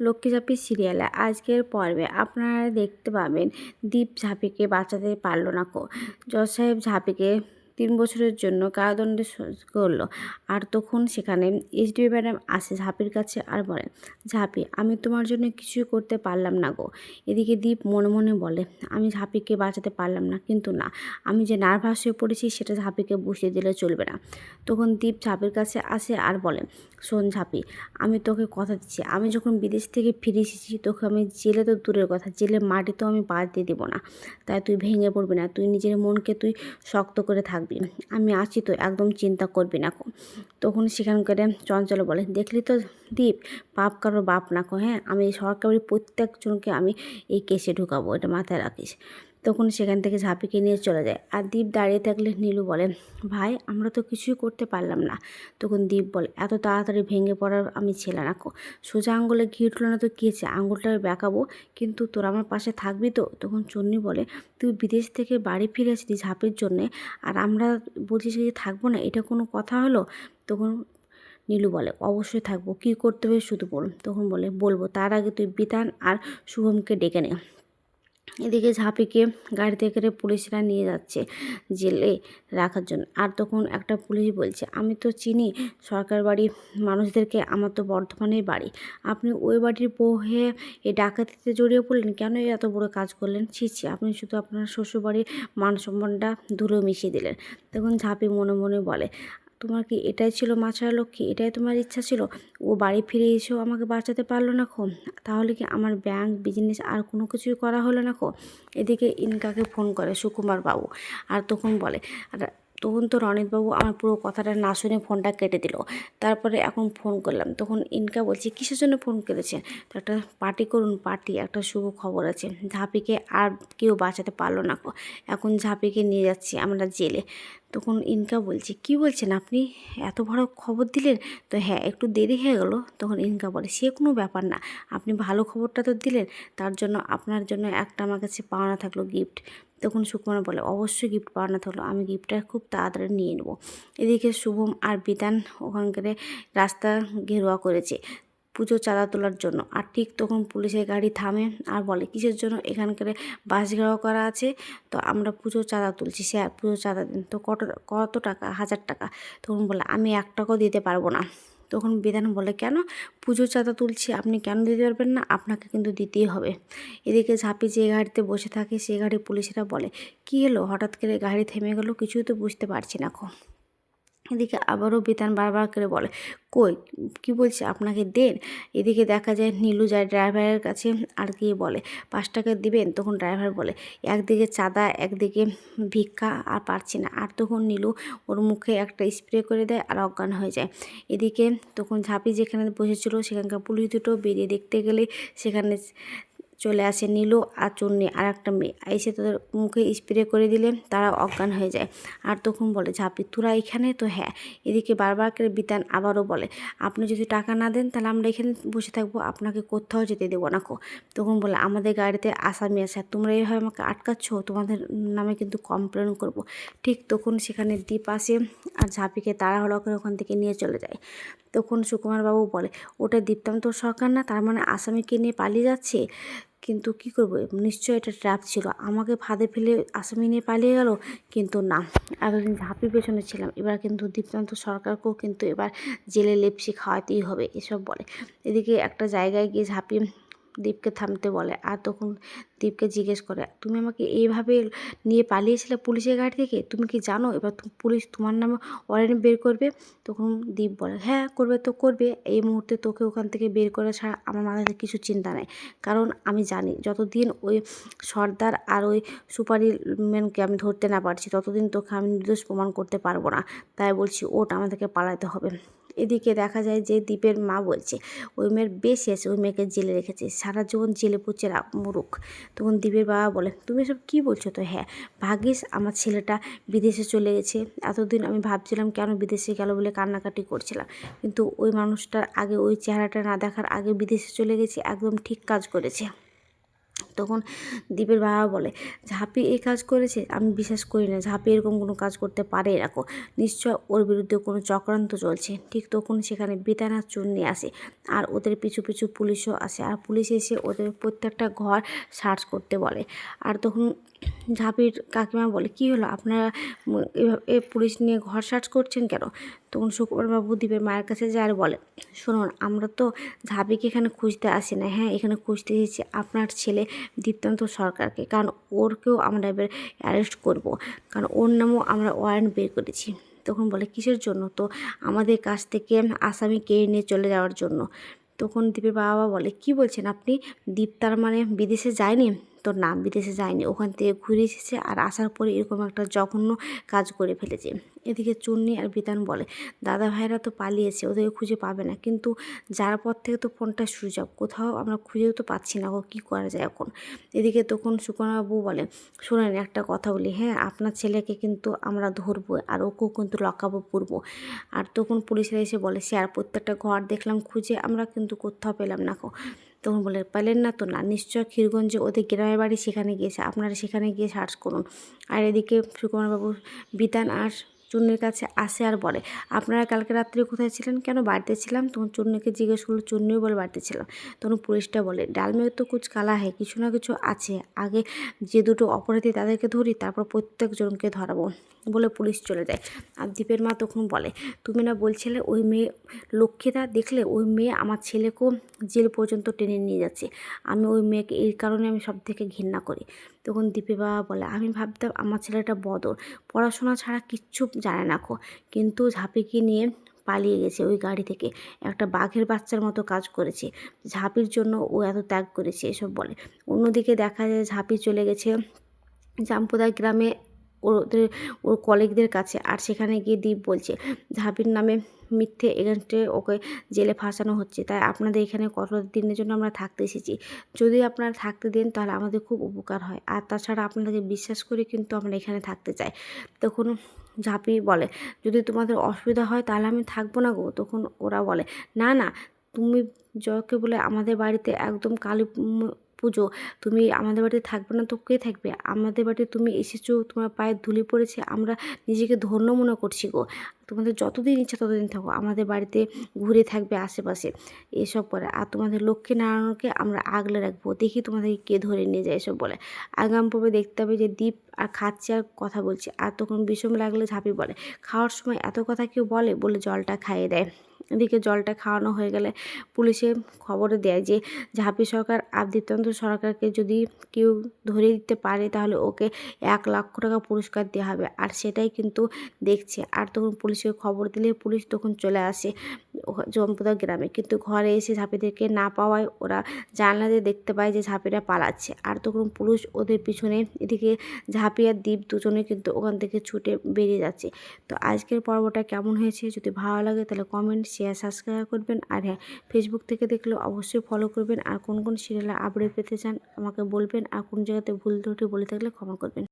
লক্ষ্মী ঝাঁপি সিরিয়ালে আজকের পর্বে আপনারা দেখতে পাবেন দীপ ঝাঁপিকে বাঁচাতে পারল না কো। জজ সাহেব ঝাঁপিকে বছরের জন্য কারাদণ্ডে করল আর তখন সেখানে এসডিও ম্যাডাম আসে ঝাঁপির কাছে আর বলে, ঝাঁপি, আমি তোমার জন্য কিছুই করতে পারলাম না গো। এদিকে দীপ মনে মনে বলে, আমি ঝাঁপিকে বাঁচাতে পারলাম না, কিন্তু না, আমি যে নার্ভাস হয়ে পড়েছি সেটা ঝাঁপিকে বসিয়ে দিলে চলবে না। তখন দীপ ঝাঁপির কাছে আসে আর বলে, শোন ঝাঁপি, আমি তোকে কথা দিচ্ছি। আমি যখন বিদেশ থেকে ফিরে এসেছি, তোকে আমি জেলে তো দূরের কথা, জেলে মাটি তো আমি পা দিয়ে দেবো না। তাই তুই ভেঙে পড়বি না, তুই নিজের মনকে তুই শক্ত করে থাকবি আমি আছি তো, একদম চিন্তা করবি না তখন সেখানকার চঞ্চল বলে, দেখলি তো দীপ বাপ কারোর বাপ না কো হ্যাঁ? আমি সরকারি প্রত্যেকজনকে আমি এই কেসে ঢুকাবো, এটা মাথায় রাখিস। তখন সেখান থেকে ঝাঁপিকে নিয়ে চলে যায়। আর দীপ দাঁড়িয়ে থাকলে নীলু বলে, ভাই, আমরা তো কিছুই করতে পারলাম না। তখন দীপ বলে, এত তাড়াতাড়ি ভেঙে পড়ার আমি ছেলে না সোজা আঙুলে ঘি উঠল না তো কী হয়েছে? আঙুলটা বেঁকাবো, কিন্তু তোর আমার পাশে থাকবি তো? তখন চন্নি বলে, তুই বিদেশ থেকে বাড়ি ফিরে আসলি ঝাঁপির জন্যে, আর আমরা বলছিস যে থাকব না, এটা কোনো কথা হলো? তখন নীলু বলে, অবশ্যই থাকব, কী করতে হবে শুধু বলুন। তখন বলে, বলব, তার আগে তুই বিতান আর শুভমকে ডেকে নে। এদিকে ঝাঁপিকে গাড়িতে করে পুলিশরা নিয়ে যাচ্ছে জেলে রাখার জন্য। আর তখন একটা পুলিশ বলছে, আমি তো চিনি সরকার বাড়ির মানুষদেরকে, আমার তো বর্ধমানেই বাড়ি। আপনি ওই বাড়ির বউ হয়ে এই ডাকাতিতে জড়িয়ে পড়লেন? কেন এত বড় কাজ করলেন? ছি ছি, আপনি শুধু আপনার শ্বশুরবাড়ির মান সম্মানটা ধুলো মিশিয়ে দিলেন। তখন ঝাঁপি মনে মনে বলে তোমার কি এটাই ছিল মাছার লক্ষ্মী? এটাই তোমার ইচ্ছা ছিল? ও বাড়ি ফিরে এসেও আমাকে বাঁচাতে পারল না খো। তাহলে কি আমার ব্যাংক বিজনেস আর কোনো কিছুই করা হলো না খো? এদিকে ইনকাকে ফোন করে সুকুমার বাবু আর তখন বলে, আর তখন তো রণিতবাবু আমার পুরো কথাটা না শুনে ফোনটা কেটে দিল। তারপরে এখন ফোন করলাম। তখন ইনকা বলছে, কিসের জন্য ফোন করেছেন তো একটা, পার্টি করুন, পার্টি, একটা শুভ খবর আছে। ঝাঁপিকে আর কেউ বাঁচাতে পারল না এখন ঝাঁপিকে নিয়ে যাচ্ছি আমরা জেলে। তখন ইনকা বলছে, কি বলছেন আপনি? এত বড় খবর দিলেন? তো হ্যাঁ একটু দেরি হয়ে গেল। তখন ইনকা বলে, সে কোনো ব্যাপার না। আপনি ভালো খবরটা তো দিলেন। তার জন্য, আপনার জন্য একটা আমার কাছে পাওনা থাকল গিফট। তখন সুকুমার বলে, অবশ্যই গিফট পাওনা থাকল আমি গিফটটা খুব তাড়াতাড়ি নিয়ে নেব। এদিকে শুভম আর বিতান ওখানকার রাস্তা ঘেরুয়া করেছে পুজো চাঁদা তোলার জন্য। আর ঠিক তখন পুলিশের গাড়ি থামে আর বলে, কিসের জন্য এখানকার বাস ঘেরাও করা আছে? তো আমরা পুজো চাঁদা তুলছি স্যার পুজো চাঁদা দিন। তো কত কত টাকা? হাজার টাকা? তখন বলে, আমি এক টাকাও দিতে পারব না। তখন বিধান বলে, কেন? পুজো চাঁদা তুলছি, আপনি কেন দিতে পারবেন না? আপনাকে কিন্তু দিতেই হবে। এদিকে ঝাঁপি যে গাড়িতে বসে থাকে, সে গাড়ি পুলিশরা বলে, কী এলো? হঠাৎ করে গাড়ি থেমে গেলো, কিছুই তো বুঝতে পারছি না এখন। এদিকে আবারও বিতান বারবার করে বলে, কই, কি বলছে, আপনাকে দেন? এদিকে দেখা যায় নীলু যায় ড্রাইভারের কাছে আর গিয়ে বলে, পাঁচ টাকা দিবেন? তখন ড্রাইভার বলে, একদিকে চাঁদা, একদিকে ভিক্ষা, আর পারছি না। আর তখন নীলু ওর মুখে একটা স্প্রে করে দেয় আর অজ্ঞান হয়ে যায়। এদিকে তখন ঝাঁপি যেখানে বসেছিল, সেখানকার পুলিশ দুটো বেরিয়ে দেখতে গেলে সেখানে চলে আসে নীলু আর চুন্নি। আর একটা মেয়ে এসে তাদের মুখে স্প্রে করে দিলে তারা অজ্ঞান হয়ে যায়। আর তখন বলে, ঝাঁপি, তোরা এখানে? তো হ্যাঁ এদিকে বারবার করে বিতান আবারও বলে, আপনি যদি টাকা না দেন তাহলে আমরা এখানে বসে থাকব, আপনাকে কোথাও যেতে দেবো না কো। তখন বলে, আমাদের গাড়িতে আসামি আছে তোমরা এইভাবে আমাকে আটকাচ্ছ, তোমাদের নামে কিন্তু কমপ্লেন করব। ঠিক তখন সেখানে দ্বীপ আসে আর ঝাঁপিকে তাড়াহুড়ো করে ওখান থেকে নিয়ে চলে যায়। তখন সুকুমারবাবু বলে, ওটা দীপ্তান্ত সরকার না, তার মানে আসামিকে নিয়ে পালিয়ে যাচ্ছে? কিন্তু কি করব? নিশ্চয় এটা ট্র্যাপ ছিল। আমাকে ফাঁদে ফেলে আসামি নিয়ে পালিয়ে গেল, কিন্তু না। এতদিন ঝাঁপি পেছনে ছিলাম। এবার কিন্তু দীপ্তান্ত সরকারকেও কিন্তু এবার জেলে লেপসি খাওয়াতেই হবে, এসব বলে। এদিকে একটা জায়গায় গিয়ে ঝাঁপি দীপকে থামতে বলে আর তখন দীপকে জিজ্ঞেস করে, তুমি আমাকে এইভাবে নিয়ে পালিয়েছিলে পুলিশের গাড়ি থেকে? তুমি কি জানো? এবার পুলিশ তোমার নামে ওয়ারেন্ট বের করবে? তখন দীপ বলে হ্যাঁ করবে তো, করবে। এই মুহূর্তে তোকে ওখান থেকে বের করে ছাড়া আমার মাথাতে কিছু চিন্তা নেই। কারণ আমি জানি যতদিন ওই সর্দার আর ওই সুপারিম্যানকে আমি ধরতে না পারছি, ততদিন তোকে আমি নির্দোষ প্রমাণ করতে পারব না। তাই বলছি ওট আমাদেরকে পালাতে হবে। এদিকে দেখা যায় যে দ্বীপের মা বলছে, ওই মেয়ের বেশ আছে ওই মেয়েকে জেলে রেখেছে। সারা জীবন জেলে পুচ্ছে মুরুখ তখন দ্বীপের বাবা বলে, তুমি সব কী বলছো তো? হ্যাঁ ভাগ্যিস আমার ছেলেটা বিদেশে চলে গেছে। এতদিন আমি ভাবছিলাম কেন বিদেশে গেল বলে কান্নাকাটি করছিলাম। কিন্তু ওই মানুষটার আগে, ওই চেহারাটা না দেখার আগে বিদেশে চলে গেছে, একদম ঠিক কাজ করেছে। তখন দীপের বাবা বলে, ঝাঁপি এই কাজ করেছে? আমি বিশ্বাস করি না, ঝাঁপি এরকম কোনো কাজ করতে পারে? এরকম নিশ্চয় ওর বিরুদ্ধে কোনো চক্রান্ত চলছে। ঠিক তখন সেখানে বেতানার চুন্নি আসে আর ওদের পিছু পিছু পুলিশও আসে। আর পুলিশ এসে ওদের প্রত্যেকটা ঘর সার্চ করতে বলে। আর তখন ঝাঁপির কাকিমা বলে, কি হলো? আপনারা এভাবে পুলিশ নিয়ে ঘর সার্চ করছেন কেন? তখন সুকুমারবাবু দ্বীপের মায়ের কাছে যায় আর বলে, শুনুন, আমরা তো ঝাঁপিকে এখানে খুঁজতে আসি না। হ্যাঁ এখানে খুঁজতে এসেছি আপনার ছেলে দীপ্তান্ত সরকারকে, কারণ ওরকেও আমরা এবার অ্যারেস্ট করব। কারণ ওর নামও আমরা ওয়ারেন্ট বের করেছি। তখন বলে, কিসের জন্য? তো আমাদের কাছ থেকে আসামি কেড়ে নিয়ে চলে যাওয়ার জন্য? তখন দীপের বাবা বলে, কি বলছেন আপনি? দীপ তার মানে বিদেশে যায়নি? তো না বিদেশে যায়নি। ওখান থেকে ঘুরে এসেছে আর আসার পরে এরকম একটা জঘন্য কাজ করে ফেলেছে। এদিকে চুন্নি আর বিতান বলে, দাদা ভাইরা তো পালিয়েছে, ওদেরকে খুঁজে পাবে না। কিন্তু যার পর থেকে তো ফোনটা সুইচ অফ কোথাও আমরা খুঁজেও তো পাচ্ছি না ও কী করা যায় এখন? এদিকে তখন সুকনাবাবু বলে, শোনেন, একটা কথা বলি হ্যাঁ আপনার ছেলেকে কিন্তু আমরা ধরবো, আর ওকেও কিন্তু লকাবো পুরবো। আর তখন পুলিশরা এসে বলে, সে আর প্রত্যেকটা ঘর দেখলাম, খুঁজে আমরা কিন্তু কোথাও পেলাম না কো তখন বলে, পেলেন না তো না, নিশ্চয় ক্ষীরগঞ্জে ওদের গ্রামের বাড়ি সেখানে গিয়েছে, আপনারা সেখানে গিয়ে সার্চ করুন। আর এদিকে সুকুমারবাবু বিতান আর চুন্নির কাছে আসে আর বলে, আপনারা কালকে রাত্রে কোথায় ছিলেন? কেন বাড়িতে ছিলাম? তখন চুন্নিকে জিজ্ঞেস করল চুন্নিও বলে বাড়িতে ছিলাম। তখন পুলিশটা বলে ডালমেও তো কুচ কালা হয় কিছু না কিছু আছে। আগে যে দুটো অপরাধী তাদেরকে ধরি, তারপর প্রত্যেকজনকে ধরাবো। বলে পুলিশ চলে যায়। আর দীপের মা তখন বলে, তুমি না বলছিলে ওই মেয়ে লক্ষ্মীদা? দেখলে ওই মেয়ে আমার ছেলেকেও জেল পর্যন্ত টেনে নিয়ে যাচ্ছে। আমি ওই মেয়েকে, এই কারণে আমি সব থেকে ঘৃণা করি। তখন দীপে বাবা বলে, আমি ভাবতাম আমার ছেলেটা বদর। পড়াশোনা ছাড়া কিচ্ছু জানে না খো। কিন্তু ঝাঁপিকে নিয়ে পালিয়ে গেছে ওই গাড়ি থেকে। একটা বাঘের বাচ্চার মতো কাজ করেছে। ঝাঁপির জন্য ও এত ত্যাগ করেছে, এসব বলে। অন্যদিকে দেখা যায় ঝাঁপি চলে গেছে জামপোদা গ্রামে ওদের, ওর কলিগদের কাছে। আর সেখানে গিয়ে দীপ বলছে, ঝাঁপির নামে মিথ্যে এগেন্স্টে ওকে জেলে ফাঁসানো হচ্ছে। তাই আপনাদের এখানে কত দিনের জন্য আমরা থাকতে এসেছি? যদি আপনারা থাকতে দেন, তাহলে আমাদের খুব উপকার হয়। আর তাছাড়া আপনাদেরকে বিশ্বাস করে কিন্তু আমরা এখানে থাকতে চাই। তখন ঝাঁপি বলে, যদি তোমাদের অসুবিধা হয়, তাহলে আমি থাকব না গো। তখন ওরা বলে, না না, তুমি জয়কে বলে আমাদের বাড়িতে একদম কালী পুজো। তুমি আমাদের বাড়িতে থাকবে না, তো কে থাকবে? আমাদের বাড়িতে তুমি এসেছ, তোমার পায়ে ধুলি পড়েছে, আমরা নিজেকে ধন্য মনে করছি গো। তোমাদের যতদিন ইচ্ছা ততদিন থাকো, আমাদের বাড়িতে ঘুরে থাকবে আশেপাশে এসব করে আর তোমাদের লক্ষ্মী নারায়ণকে আমরা আগলে রাখব, দেখি তোমাদেরকে কে ধরে নিয়ে যায় এসব বলে। আগাম পর্বে দেখতে হবে যে দ্বীপ আর খাচ্ছে আর কথা বলছে, আর তখন বিষম লাগলে ঝাঁপি বলে খাওয়ার সময় এত কথা কেউ বলে বলে জলটা খাইয়ে দেয়। এদিকে জলটা খাওয়ানো হয়ে গেলে পুলিশে খবরে দেয় যে ঝাঁপি সরকার আর সরকারকে যদি কেউ ধরে দিতে পারে তাহলে ওকে এক লক্ষ টাকা পুরস্কার দেওয়া হবে। আর সেটাই কিন্তু দেখছে। আর তখন পুলিশকে খবর দিলে পুলিশ তখন চলে আসে জম্পুদা গ্রামে। কিন্তু ঘরে এসে ঝাঁপিদেরকে না পাওয়ায় ওরা জানলা দিয়ে দেখতে পায় যে ঝাঁপিরা পালাচ্ছে। আর তখন পুলিশ ওদের পিছনে এদিকে ঝাঁপি আর দ্বীপ দুজনে কিন্তু ওখান থেকে ছুটে বেরিয়ে যাচ্ছে। তো আজকের পর্বটা কেমন হয়েছে? যদি ভালো লাগে তাহলে কমেন্ট শেয়ার সাবস্ক্রাইব করবেন। আর হ্যাঁ ফেসবুক থেকে দেখলে অবশ্যই ফলো করবেন। আর কোন কোন সিরিয়ালে আপডেট পেতে চান, আমাকে বলবেন। আর কোন জায়গাতে ভুল ত্রুটি বলে থাকলে ক্ষমা করবেন।